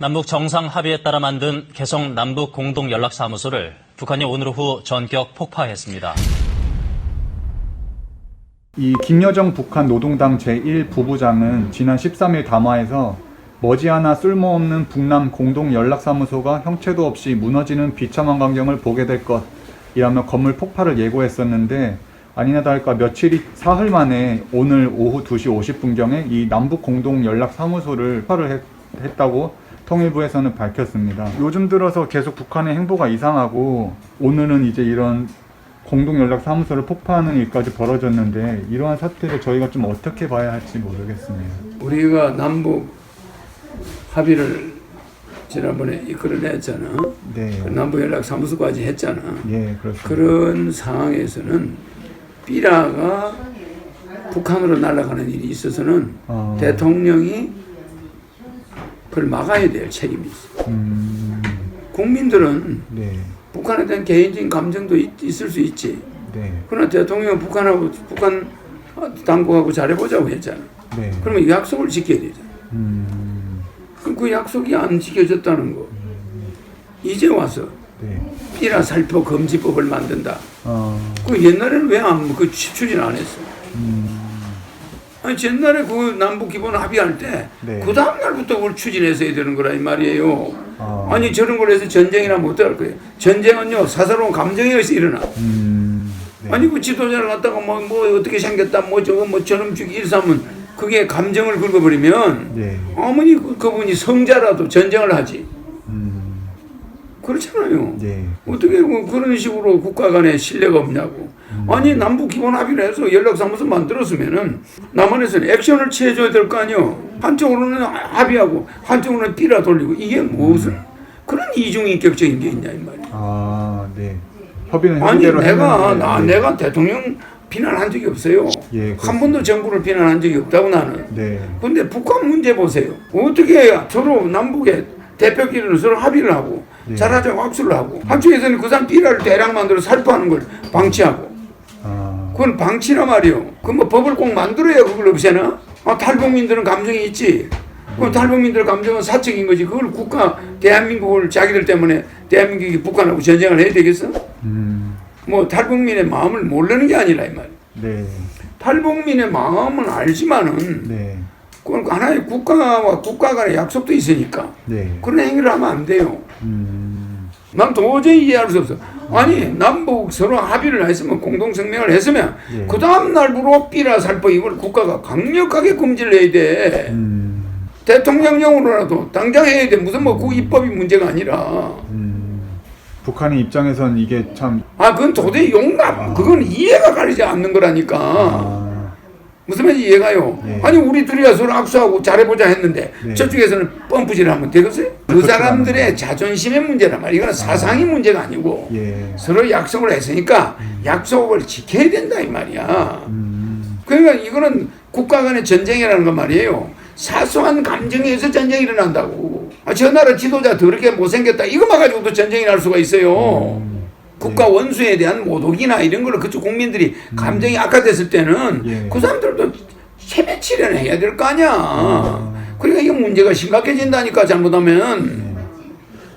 남북 정상 합의에 따라 만든 개성 남북 공동 연락사무소를 북한이 오늘 오후 전격 폭파했습니다. 이 김여정 북한 노동당 제1부부장은 지난 13일 담화에서 머지않아 쓸모없는 북남 공동 연락사무소가 형체도 없이 무너지는 비참한 광경을 보게 될 것이라며 건물 폭파를 예고했었는데 아니나 다를까 며칠이 사흘 만에 오늘 오후 2시 50분경에 이 남북 공동 연락사무소를 폭파를 했, 했다고 통일부에서는 밝혔습니다. 요즘 들어서 계속 북한의 행보가 이상하고 오늘은 이제 이런 공동연락사무소를 폭파하는 일까지 벌어졌는데 이러한 사태를 저희가 좀 어떻게 봐야 할지 모르겠습니다. 우리가 남북 합의를 지난번에 이끌어냈잖아. 네, 그 남북 연락 사무소까지 했잖아. 예, 그렇습니다. 그런 상황에서는 삐라가 북한으로 날아가는 일이 있어서는 어. 대통령이 그걸 막아야 될 책임이 있어. 음, 국민들은 네, 북한에 대한 개인적인 감정도 있, 있을 수 있지. 네, 그러나 대통령은 북한하고 북한 당국하고 잘해보자고 했잖아. 네. 그러면 약속을 지켜야 되잖아. 음, 그럼 그 약속이 안 지켜졌다는 거. 이제 와서 네. 삐라 살포 금지법을 만든다. 어, 그 옛날에는 왜 안 그 추진 안 했어? 아니 옛날에 그 남북 기본 합의할 때 네. 그 다음 날부터 그걸 추진했어야 되는 거라 이 말이에요. 아. 아니 저런 걸 해서 전쟁이라면 어떡할 거예요? 전쟁은요 사사로운 감정에 의해서 일어나. 음, 네. 아니 그 지도자를 갖다가 뭐, 뭐 어떻게 생겼다 뭐 저거 뭐 저놈 주기 일삼은 그게 감정을 긁어버리면 네, 그, 그분이 성자라도 전쟁을 하지. 음, 그렇잖아요. 네, 어떻게 그- 그런 식으로 국가 간에 신뢰가 없냐고. 아니 남북 기본 합의를 해서 연락사무소 만들었으면은 남한에서는 액션을 취해줘야 될 거 아니요. 한쪽으로는 합의하고 한쪽으로는 삐라 돌리고 이게 무슨 그런 이중인격적인 게 있냐 이 말이야. 아, 네. 협의는 아니 내가 나 네. 내가 대통령 비난한 적이 없어요. 예, 한 그렇습니다. 번도 정부를 비난한 적이 없다고 나는. 네, 근데 북한 문제 보세요. 어떻게 서로 남북의 대표끼리는 서로 합의를 하고 네. 잘하자고 악수를 하고 한쪽에서는 그 사람 비라를 대량 만들어 살포하는 걸 방치하고 아, 그건 방치란 말이요. 그뭐 법을 꼭 만들어야 그걸 없애나? 아, 탈북민들은 감정이 있지. 그 탈북민들 감정은 사적인 거지. 그걸 국가 대한민국을 자기들 때문에 대한민국이 북한하고 전쟁을 해야 되겠어? 음, 뭐 탈북민의 마음을 모르는 게 아니라 이 말. 네, 탈북민의 마음은 알지만은 네, 그건 하나의 국가와 국가 간의 약속도 있으니까 네, 그런 행위를 하면 안 돼요. 음, 난 도저히 이해할 수 없어. 아니 남북 서로 합의를 했으면 공동 성명을 했으면 예. 그 다음 날부로 삐라 살포 이걸 국가가 강력하게 금지를 해야 돼. 음, 대통령령으로라도 당장 해야 돼. 무슨 뭐 그 입법이 문제가 아니라. 음. 북한의 입장에선 이게 참, 아 그건 도저히 용납. 그건 이해가 가리지 않는 거라니까. 아, 무슨 말인지 이해가요? 예. 아니 우리 둘이가 서로 악수하고 잘해보자 했는데 네. 저쪽에서는 펌프질 하면 되겠어요? 그 그렇죠. 사람들의 자존심의 문제란 말이야. 이거는 사상의 문제가 아니고 예, 서로 약속을 했으니까 약속을 지켜야 된다 이 말이야. 음, 그러니까 이거는 국가 간의 전쟁이라는 건 말이에요. 사소한 감정에서 전쟁이 일어난다고. 아, 저 나라 지도자 더럽게 못생겼다. 이거만 가지고도 전쟁이 날 수가 있어요. 음. 국가 원수에 대한 모독이나 이런 걸로 그쪽 국민들이 감정이 악화됐을 때는 예. 그 사람들도 세배치려는 해야 될 거 아니야. 아. 그러니까 이게 문제가 심각해진다니까 잘못하면. 네.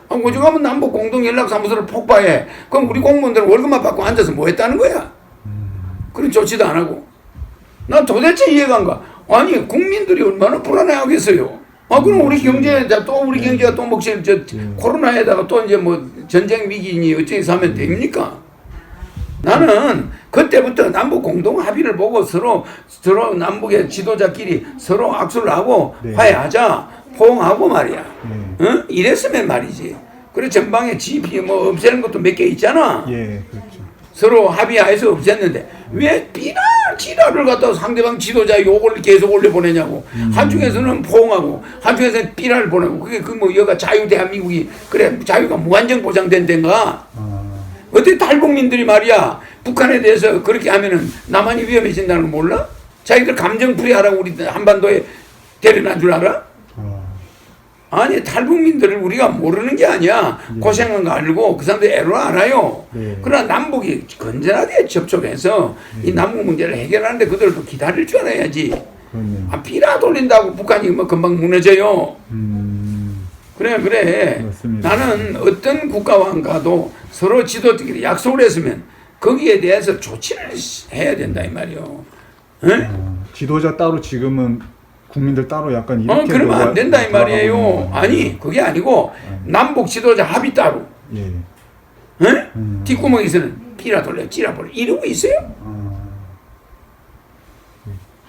아, 오죽 하면 남북 공동 연락사무소를 폭파해. 그럼 우리 공무원들은 월급만 받고 앉아서 뭐 했다는 거야? 그런 조치도 안 하고. 난 도대체 이해가 안 가. 아니, 국민들이 얼마나 불안해하겠어요. 아, 그럼 우리 경제, 자, 또 우리 경제가 또 목실, 저, 코로나에다가 또 이제 뭐 전쟁 위기니 어쩌해서 하면 됩니까? 나는 그때부터 남북 공동 합의를 보고 서로 서로 남북의 지도자끼리 서로 악수를 하고 네. 화해하자 포옹하고 말이야. 네. 어? 이랬으면 말이지. 그래 전방에 GP 뭐 없애는 것도 몇 개 있잖아. 예, 그렇죠. 서로 합의하에서 없앴는데 왜 비날 지랄을 갖다 상대방 지도자 욕을 계속 올려 보내냐고. 한쪽에서는 포옹하고 한쪽에서는 비날 보내고 그게 그 뭐 여가 자유 대한민국이 그래 자유가 무한정 보장된 데인가? 아, 어떻게 탈북민들이 말이야. 북한에 대해서 그렇게 하면은 남한이 위험해진다는 거 몰라? 자기들 감정 풀이 하라고 우리 한반도에 데려난 줄 알아? 아, 아니 탈북민들을 우리가 모르는 게 아니야 고생한 거 알고 그 사람들 애로 알아요 네. 그러나 남북이 건전하게 접촉해서 이 남북 문제를 해결하는데 그들도 기다릴 줄 알아야지. 아 비라 돌린다고 북한이 뭐 금방 무너져요 음, 그래 그래. 맞습니다. 나는 어떤 국가와가도 서로 지도자끼리 약속을 했으면 거기에 대해서 조치를 해야 된다 이 말이요. 에? 어, 지도자 따로 지금은 국민들 따로 약간 이렇게 어 그러면 안 된다 이 말이에요. 아니 그게 아니고 남북 지도자 합의 따로. 예. 에? 음. 뒷구멍에서는 끼라 돌려 찌라 벌려 이러고 있어요.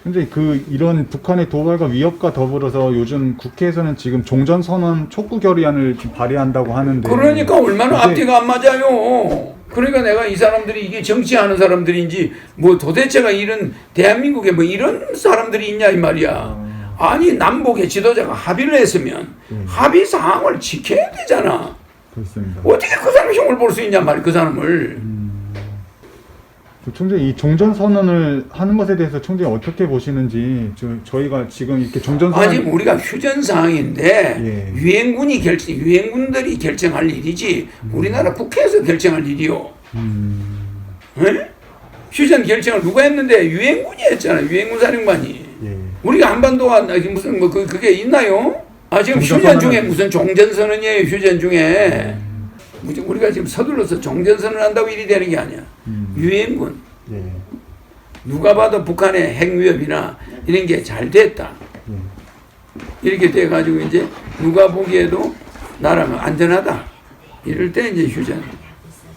현재 그 이런 북한의 도발과 위협과 더불어서 요즘 국회에서는 지금 종전 선언 촉구 결의안을 지금 발의한다고 하는데 그러니까 얼마나 앞뒤가 안 맞아요. 그러니까 내가 이 사람들이 이게 정치하는 사람들인지 뭐 도대체가 이런 대한민국에 뭐 이런 사람들이 있냐 이 말이야. 아니 남북의 지도자가 합의를 했으면 음. 합의 사항을 지켜야 되잖아. 그렇습니다. 어떻게 그 사람 흉을 볼 수 있냐 말이야 그 사람을. 그 총재 이 종전 선언을 하는 것에 대해서 총재 어떻게 보시는지 저, 저희가 지금 이렇게 종전 선언 아직 우리가 휴전 사항인데 예. 유엔군이 결정, 유엔군들이 결정할 일이지 우리나라 국회에서 결정할 일이요. 음, 에? 휴전 결정을 누가 했는데 유엔군이 했잖아. 유엔군 사령관이. 예. 우리가 한반도가 나- 무슨 뭐 그, 그게 있나요? 아 지금 휴전 중에 무슨 종전 선언이에요. 휴전 중에 우리가 지금 서둘러서 종전 선언 한다고 일이 되는 게 아니야. 음, 유엔군 예. 누가 봐도 북한의 핵 위협이나 이런 게 잘 됐다. 예. 이렇게 돼 가지고 이제 누가 보기에도 나라는 안전하다. 이럴 때 이제 휴전.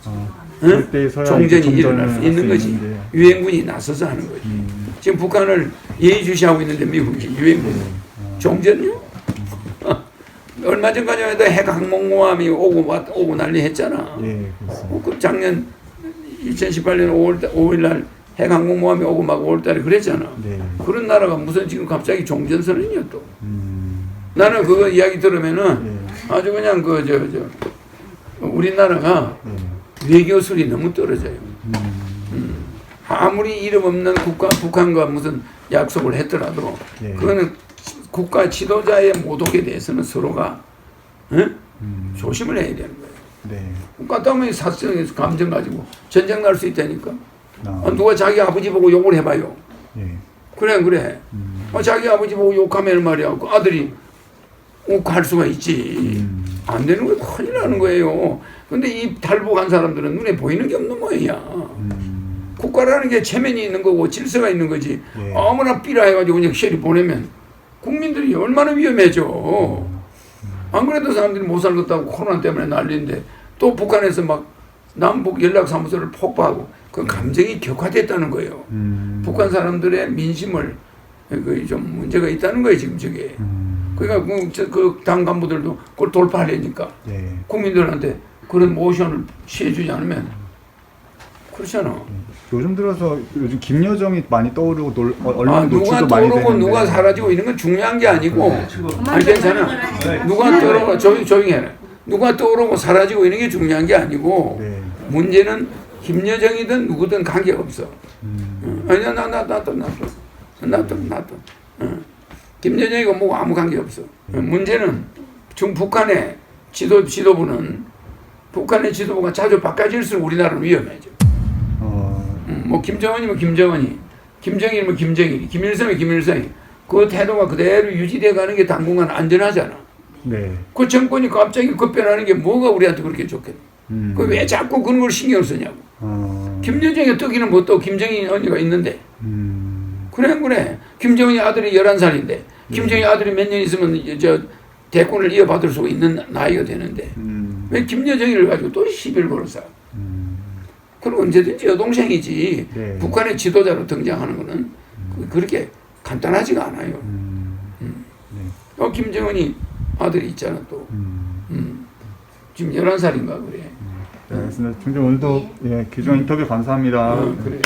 아, 응? 종전이 일어날 수할 있는 거지. 있는데. 유엔군이 나서서 하는 거지. 음, 지금 북한을 예의주시하고 있는데 미국이 유엔군 종전요? 얼마 전까지만 해도 핵 항공모함이 오고 왔 오고 난리 했잖아. 예. 어, 그 작년 2018년 5월 5일 날 핵 항공모함이 오고 막 5월 달에 그랬잖아. 네. 그런 나라가 무슨 지금 갑자기 종전선언이야 또. 음, 나는 그거 이야기 들으면은 예. 아주 그냥 그 저 저 우리나라가 예. 외교술이 너무 떨어져요. 음. 아무리 이름 없는 국가 북한과 무슨 약속을 했더라도 예. 그거는 국가 지도자의 모독에 대해서는 서로가 응? 음, 조심을 해야 되는 거예요. 네. 국가 때문에 사성에서 감정 가지고 전쟁 날 수 있다니까. 아, 아, 누가 자기 아버지 보고 욕을 해봐요. 예. 그래 그래. 음, 어, 자기 아버지 보고 욕하면 말이야. 그 아들이 욱할 수가 있지. 음, 안 되는 거예요. 큰일 나는 거예요. 근데 이 탈북한 사람들은 눈에 보이는 게 없는 모양이야. 음, 국가라는 게 체면이 있는 거고 질서가 있는 거지. 예. 아무나 삐라 해가지고 그냥 셔리 보내면 국민들이 얼마나 위험해져. 안 그래도 사람들이 못 살겠다고 코로나 때문에 난리인데 또 북한에서 막 남북 연락사무소를 폭파하고 그 감정이 격화됐다는 거예요. 음, 북한 사람들의 민심을 그좀 문제가 있다는 거예요 지금 저게. 음, 그러니까 그당 간부들도 그걸 돌파하려니까 예. 국민들한테 그런 모션을 취해주지 않으면 그렇잖아. 요즘 들어서 요즘 김여정이 많이 떠오르고 놀, 어, 아, 언론 누가 노출도 많이 떠오르고 되는데 누가 사라지고 이런 건 중요한 게 아니고 아니 괜찮아. 누가 떠오르고 조용 조용히 해라. 누가 떠오르고 사라지고 이런 게 중요한 게 아니고 네. 문제는 김여정이든 누구든 관계 없어. 음, 응. 아니야 나나 나도 나도 나도 나도. 응. 김여정이가 뭐 아무 관계 없어. 응. 문제는 지금 북한의 지도 지도부는 북한의 지도부가 자주 바꿔질수록 우리나라는 위험해져. 뭐 김정은이면 김정은이, 김정일이면 김정일이, 김일성이 김일성이 그 태도가 그대로 유지돼 가는 게 당분간 안전하잖아. 네. 그 정권이 갑자기 급변하는 게 뭐가 우리한테 그렇게 좋겠노? 음, 그왜 자꾸 그런 걸 신경 쓰냐고. 어, 김여정이 뜨기는 못떠 김정일 언니가 있는데 음, 그래 그래 김정일 아들이 11살인데 김정일 아들이 몇 년 있으면 저 대권을 이어받을 수 있는 나이가 되는데 음, 왜 김여정이를 가지고 또 시비를 걸었어? 음, 그럼 언제든지 여동생이지 네. 북한의 지도자로 등장하는 거는 그- 그렇게 간단하지가 않아요. 음, 네. 어, 김정은이 아들이 있잖아 또. 음. 음. 지금 11살인가 그래. 네, 알겠습니다. 총재 오늘도 예, 규정 인터뷰 감사합니다. 어, 그래.